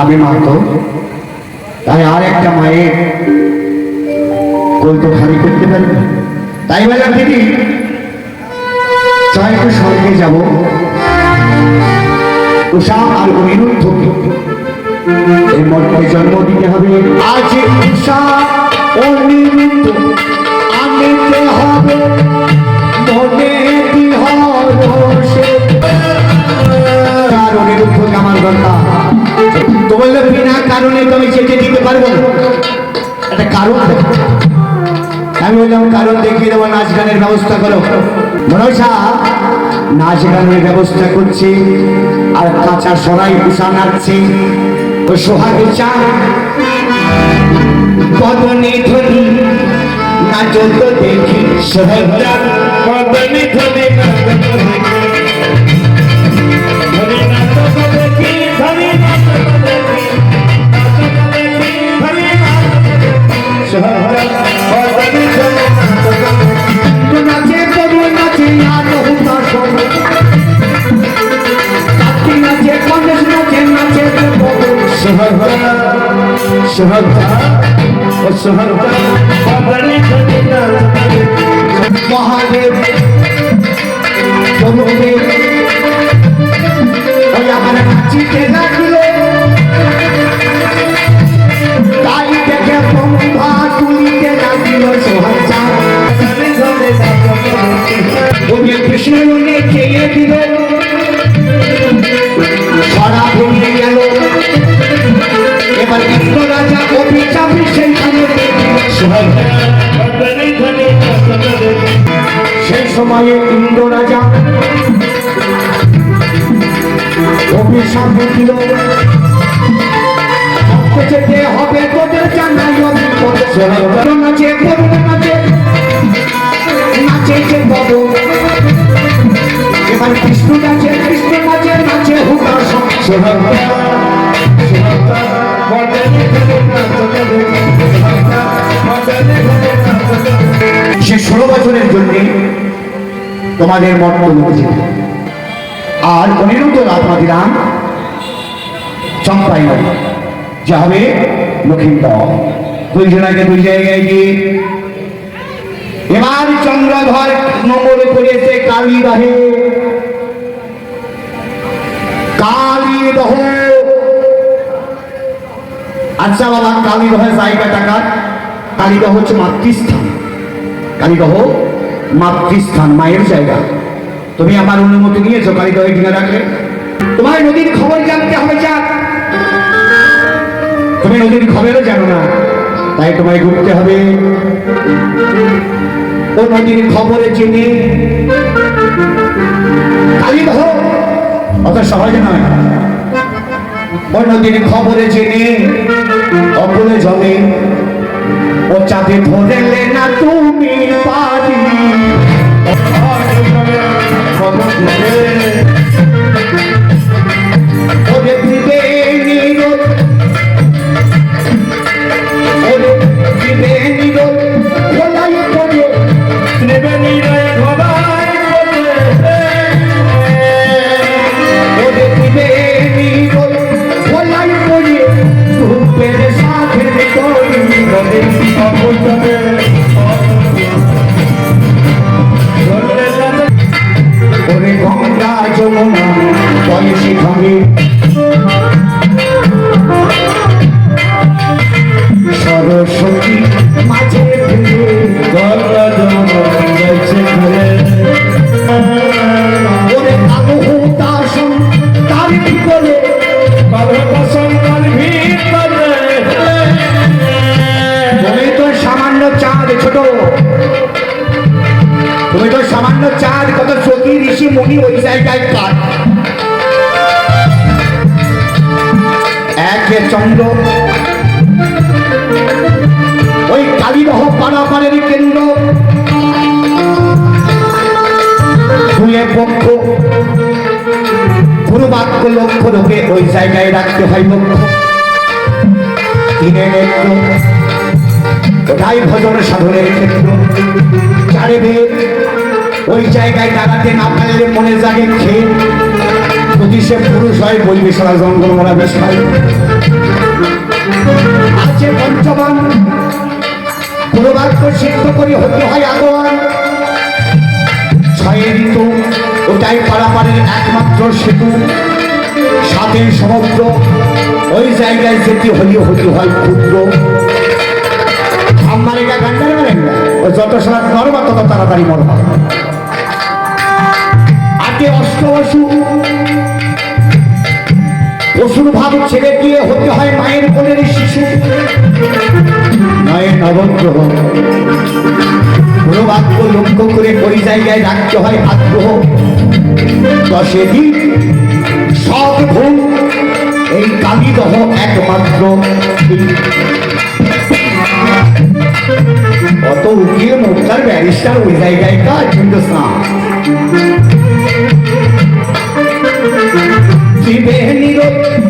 আমি মা তো তাই আর একটা মায়ের কোল তো খালি করতে পারি তাই বললাম দিদি চয় একটু সঙ্গে যাব। উষা আর অনিরুদ্ধকে এই মর্মে জন্ম দিতে হবে। আজ উষা, অনিরুদ্ধ, আনিতে হবে। মনে বিহরসে আর অনিরুদ্ধকে আমার দরকার। তো বলল, বিনা কারণে তো আমি যেতে দিতে পারব না। একটা কারণ আমি বললাম, কারণ দেখিয়ে দেবো, নাচ গানের ব্যবস্থা করো। নাচ গানের ব্যবস্থা করছে, আর কাঁচা সরাই উষা নাচছে। ও সোহাগে, চা। ধরি নাচ দেখি সোহাগরা কদনি ধরে নাচ দেখি সোহরা সোহরা ও সোহরা কদনি ধরে নাচ দেখি মহাদেব প্রভুদেব ওই আমার নাচিতে লাগল তাই দেখে ব্রহ্মা তুলিতে লাগিল সোহাচা কদনি ধরে নাচ দেখি ওকে সেই সময়ে ইন্দ্র রাজা অভিশাপ দিল। যেতে হবে তোদের জানাই নাচে করুন নাচে নাচে যে পদ এবার কৃষ্ণ নাচে কৃষ্ণ নাচে নাচে হুকা সোহরা ষোলো বছরের জন্য তোমাদের মর্ত মুখে আর অনিরুদ্ধ রাজমাতিরাম চম্পাই নয়। যা হবে লক্ষ্মীন্দর দুইজনাকে দুই জায়গায় গিয়ে এবার চন্দ্রধর নম্বর করেছে কালী দহে কালী দহ আচ্ছা বাবা, কালী দহের জায়গাটা কার? কালীদহ হচ্ছে মাতৃস্থান। কালীদহ, মাতৃস্থান, মায়ের জায়গা। তুমি আমার অনুমতি নিয়েছো কালীদহে কিনে রাখলে। তোমার নদীর খবর জানতে হবে যা তুমি নদীর খবরও জানো না, তাই তোমায় ঘুরতে হবে। ও নদীর খবরে চিনি। কালীদহ অত সহজ নয়। নদীর খবরে জেনে অকুলে জলে। ও চাঁদে ধরলে না তুমি পারি? ওরে দিবে চাঁদ, কত সতী ঋষি মুনি ওই জায়গায় কাট এক চন্দ্র, ওই কালীদহ পাড়াপাড়ের কেন্দ্র। দুয়ে পক্ষ কোনো বাক্য লক্ষ্য রূপে ওই জায়গায় রাখতে হয় লক্ষ্য তিনে নেত্র ওটাই ভজন সাধনের ক্ষেত্র? চারে বেদ ওই জায়গায় দাঁড়াতে না পারলে মনে জাগে খেয়ে যদি সে পুরুষ হয়, বলবে, সারা জঙ্গল মরা বেশ আছে পঞ্চমান কোনো বাক্য সিদ্ধ করে হতে হয় আগোয়ান। ছয় ঋতু, ওটাই পারাপারের একমাত্র সেতু। সাথে সমুদ্র, ওই জায়গায় যেতে হলে হতে হয় ক্ষুদ্র। আমার এটা গান্ডার মারেন যত সময় মরবা, তত তাড়াতাড়ি মরবা। আগে অষ্ট অসু। পশুর ভাব ছেড়ে দিয়ে হতে হয় মায়ের কোলের শিশু। নয় নবগ্রহ। কোনো বাক্য লক্ষ্য করে ওই জায়গায় রাখতে হয় আগ্রহ দশে দিন সব ভুল এই কালিদহ একমাত্র। অত উকিল মোক্তার ব্যারিস্টার ওই জায়গায় কাজ, কিন্তু না जीवे निरोध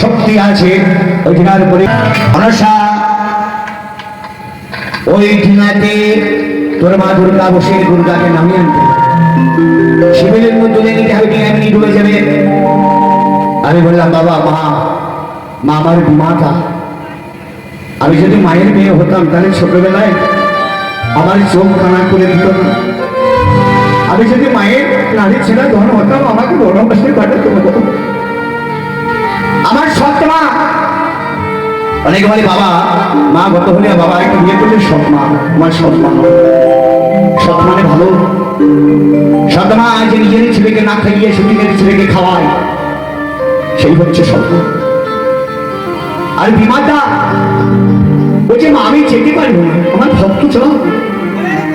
শক্তি আছে, ওই ডিঙার উপরে। অনসা ওই ডিঙাতে তোর মা দুর্গা বসে দুর্গাকে নামিয়ে আনতে শিবিরের মধ্যে নিতে হবে এমনি ডুবে যাবে? আমি বললাম, বাবা, মা মা আমার মাতা। আমি যদি মায়ের মেয়ে হতাম, তাহলে ছোটবেলায় আমার চোখ কানা করে দিত আমি যদি মায়ের নারী ছেলে ধন হতাম, আমাকে বনবাসে পাঠাতে। হতো আমার সৎ মা। অনেকে বলে, বাবা, মা গত হলে বাবা একটা বিয়ে করলে সৎ মা আমার সৎ মা মানে ভালো। সৎ মা যে নিজের ছেলেকে না খাইয়ে সেদিনের ছেলেকে খাওয়ায়, সেই হচ্ছে সৎ আর বিমাতা বলছে মা, আমি যেতে পারব না। আমার ভক্ত চল।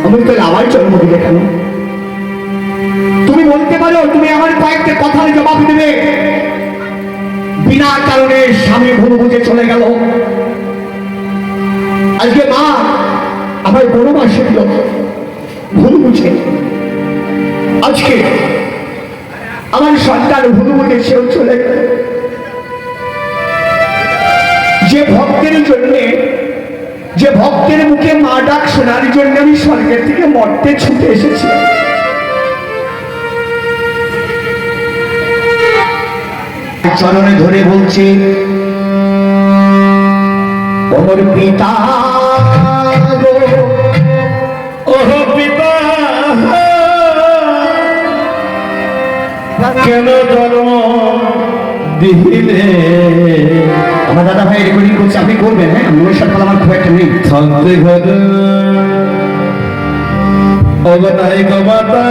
আমি তাহলে আবার জন্ম দিলে কেন? তুমি বলতে পারো, তুমি আমার কয়েকটা কথার জবাব দেবে। বিনা কারণে স্বামী ভুল বুঝে চলে গেল। আজকে মা আমার বনবাসে দিল, ভুল বুঝে। আজকে আমার সন্তান ভুল বুঝে সেও চলে গেল। যে ভক্তের জন্য, যে ভক্তের মুখে মা ডাক শোনার জন্য আমি স্বর্গের থেকে মর্তে ছুটে এসেছি। চরণে ধরে বলছি, ওমর পিতা আমার দাদা ভাই রেকর্ডিং করছে, আপনি করবেন হ্যাঁ? মনের সাথে আমার খুব একটা নেই। থাকতে ঘরে অবনাই গমাতা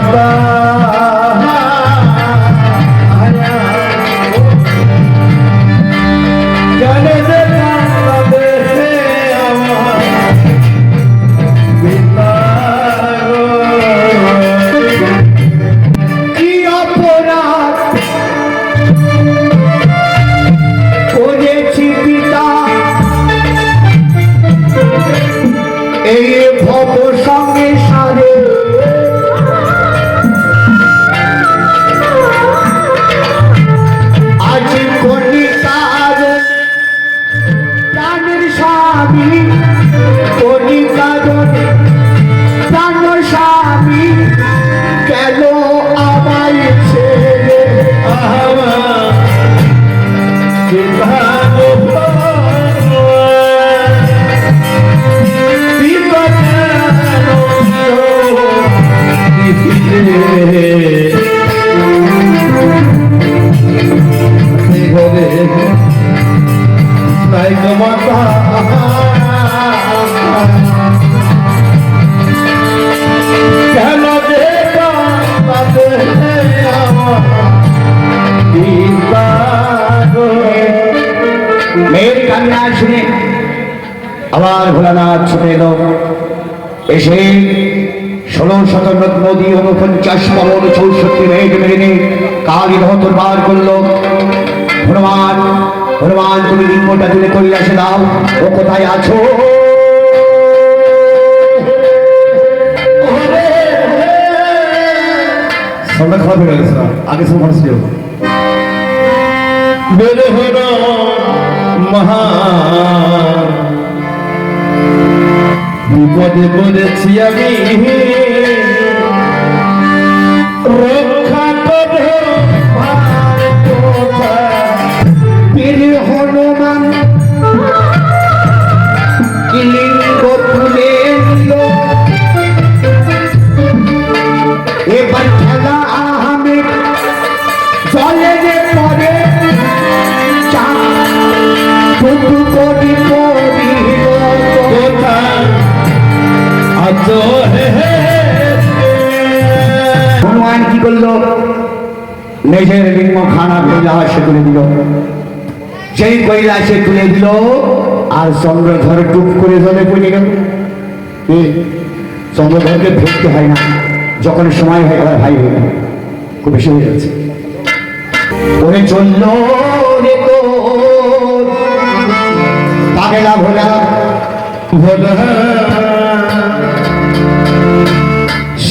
Bye. কান্না শুনে। আবার ভোলানাথ ছুটে এলো। এসে ষোলো শত নদী উনপঞ্চাশ পবন চৌষট্টি মেঘ মেরে কালী রহতর বার করল। হনুমান হনুমান তুমি লিঙ্গটা তুলে কৈলাসে দাও ও কোথায় আছো? সন্ধ্যা খাওয়া হয়ে গেছে আগে সব মানুষ ছিল বেড়ে হল মহা বিপদে পড়েছি আমি। রক্ষা করো। নিজের লিঙ্গ খানা কৈলাসে তুলে দিল। যেই কৈলাসে তুলে দিল, আর চন্দ্রধর টুপ করে জলে পড়ে গেল। চন্দ্রধরকে ধরতে হয় না, যখন সময় হয়ে গেল ভাই হয়ে খুব বেশি হয়ে যাচ্ছে ওরে চলল রে পাগলা ভোলা ভোলা।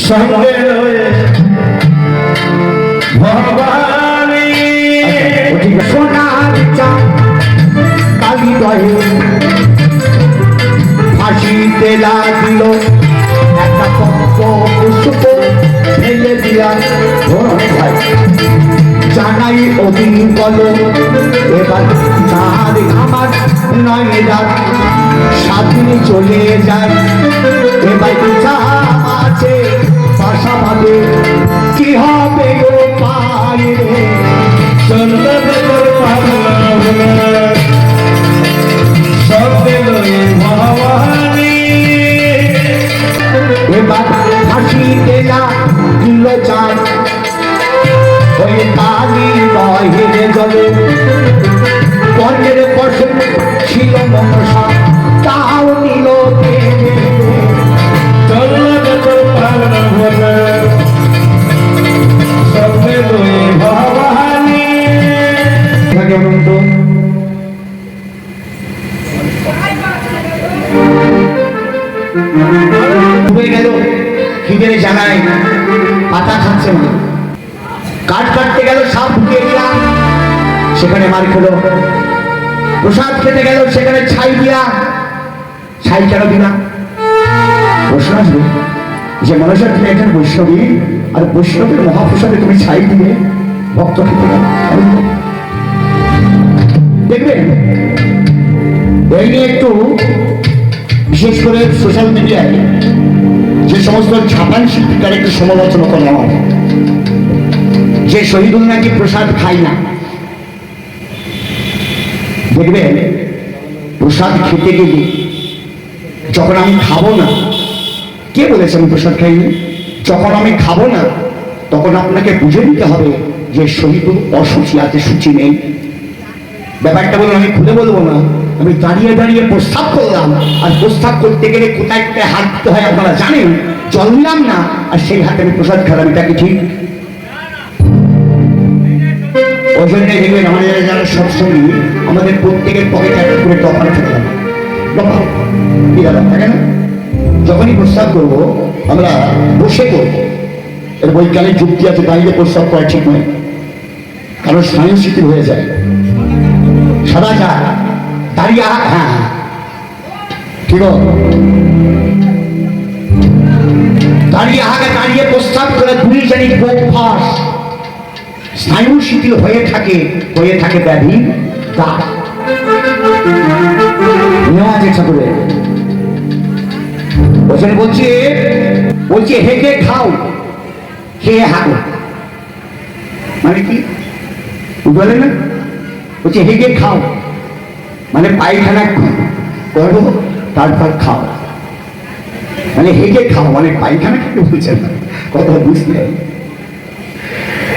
সঙ্গে সোনার চাঁদ কালি দহে ফাঁসিতে লাগিল একটা পক্ষ পুষ্প ফেলে ভাই। জানাই অভিন বল, এবার চাঁদ আমার নয় রাত। স্বাধীন চলে যায়, এবার চা আছে পাবে কি হবে ও পায়ে রে চন্দ্রদেবর জানায় পাতা খাচ্ছে না। কাঠ কাটতে গেল, সাপ ঢুকিয়ে দিলাম, সেখানে মার খেলো। প্রসাদ খেতে গেল, সেখানে ছাই দিয়া ছাই কেন দিলাম? প্রশ্ন আসবে, যে মানুষের তুমি একজন বৈষ্ণবী, আর বৈষ্ণবের মহাপ্রসাদে তুমি ছাই দিয়ে ভক্ত খেতে গেল দেখবেন এই নিয়ে একটু, বিশেষ করে সোশ্যাল মিডিয়ায় যে সমস্ত ছাপান শিক্ষিকার একটু সমালোচনা করলাম যে শহীদুল নাকি প্রসাদ খাই না। দেখবেন প্রসাদ খেতে গেলে যখন আমি খাব না, কে বলেছে আমি প্রসাদ খাইনি? যখন আমি খাব না, তখন আপনাকে বুঝে নিতে হবে যে শহীদুল অসুচি আছে, সূচি নেই। ব্যাপারটা বলুন, আমি খুলে বলব না। আমি দাঁড়িয়ে দাঁড়িয়ে প্রস্তাব করলাম। আর প্রস্তাব করতে গেলে কোথায় কোথায় হাত দিতে হয় আপনারা জানেন? জল নিলাম না, আর সেই হাতে আমি প্রসাদ খেলাম এটা কি ঠিক ওই জন্য দেখবেন আমাদের যারা সৎসঙ্গী আমাদের প্রত্যেকের পকেটে একটা করে ডফার থাকে। ডফার কি দাদা থাকে না? যখনই প্রস্তাব করব, আমরা বসে করব এর বৈজ্ঞানিক যুক্তি আছে, দাঁড়িয়ে প্রস্তাব করা ঠিক নয়। কারণ স্নায়ু শিথিল হয়ে যায়। সদা যা দাঁড়িয়ে আ- হ্যাঁ ঠিক? দাঁড়িয়ে আগে দাঁড়িয়ে প্রস্তাব করে দুই জানি বোক ফাঁস। স্নায়ু শিথিল হয়ে থাকে হয়ে থাকে ব্যাধি দাঁড় নেওয়া আছে ঠাকুরের ওখানে বলছে বলছে হেঁটে খাও? খেয়ে হাঁটো মানে কি? বলে না? বলছে হেঁটে খাও? মানে পায়খানা করো, তারপর খাও। মানে হেঁটে খাও মানে পায়খানা খেতে বলছে না। কথা বুঝলে?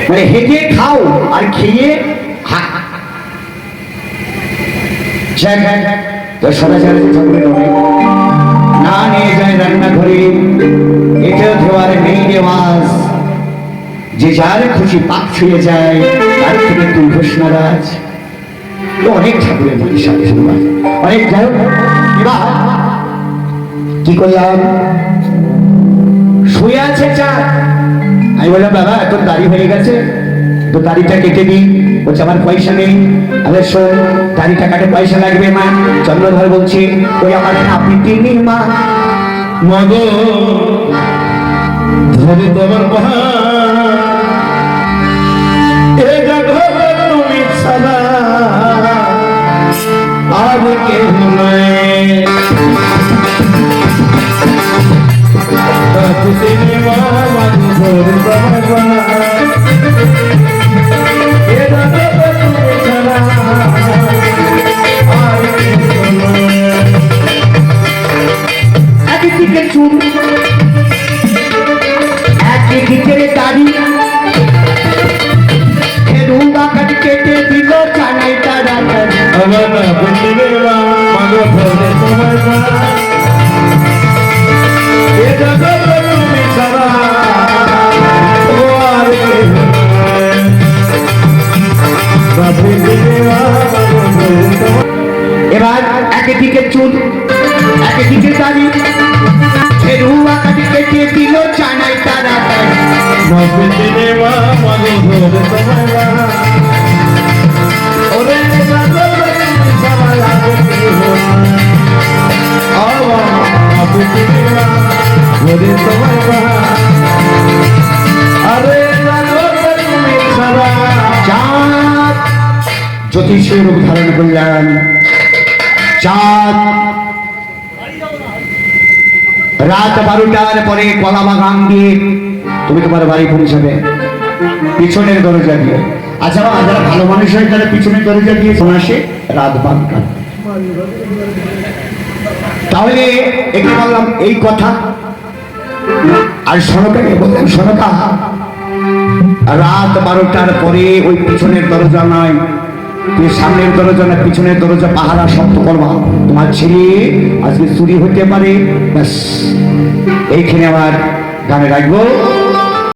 মানে হেঁটে খাও আর খেয়ে না নিয়ে যায় রান্নাঘরে। এটাও দেওয়ার নেই রেওয়াজ। যে যার খুশি পাক ছুঁয়ে যায়, তার থেকে তুই তো অনেক ঠাকুরের অনেক যাই কি করলাম? শুয়ে আছে আমি বললাম, বাবা দাড়ি হয়ে গেছে। তো দাড়িটা কেটে দিই। বলছে, আমার পয়সা নেই। আরে শোন, দাড়িটা কাটে পয়সা লাগবে মা। চন্দ্রধর বলছে, ওই আমার তিনি মা। মগো ধরে তোমার আর কেহ নাই ধরে তোমার মা আরে জগতে তুমি ছাড়া চাঁদ জ্যোতিষের রূপ ধারণ করলাম চাঁদ রাত বারোটার পরে কলা বাগান দিয়ে তুমি তোমার বাড়ি পৌঁছাবে। পিছনের দরজা দিয়ে। আচ্ছা যারা ভালো মানুষ হয়, তারা পিছনের দরজা দিয়ে ফোন আসে রাত বারোটা। তাহলে একে বললাম, এই কথা। আর সনকাকে বললাম, সনকা, রাত বারোটার পরে ওই পিছনের দরজা নয়। তুই সামনের দরজা না পিছনের দরজা পাহারা শক্ত করবা। তোমার ছেলে আজকে চুরি হতে পারে। ব্যাস। এইখানে আমার গানে রাখব।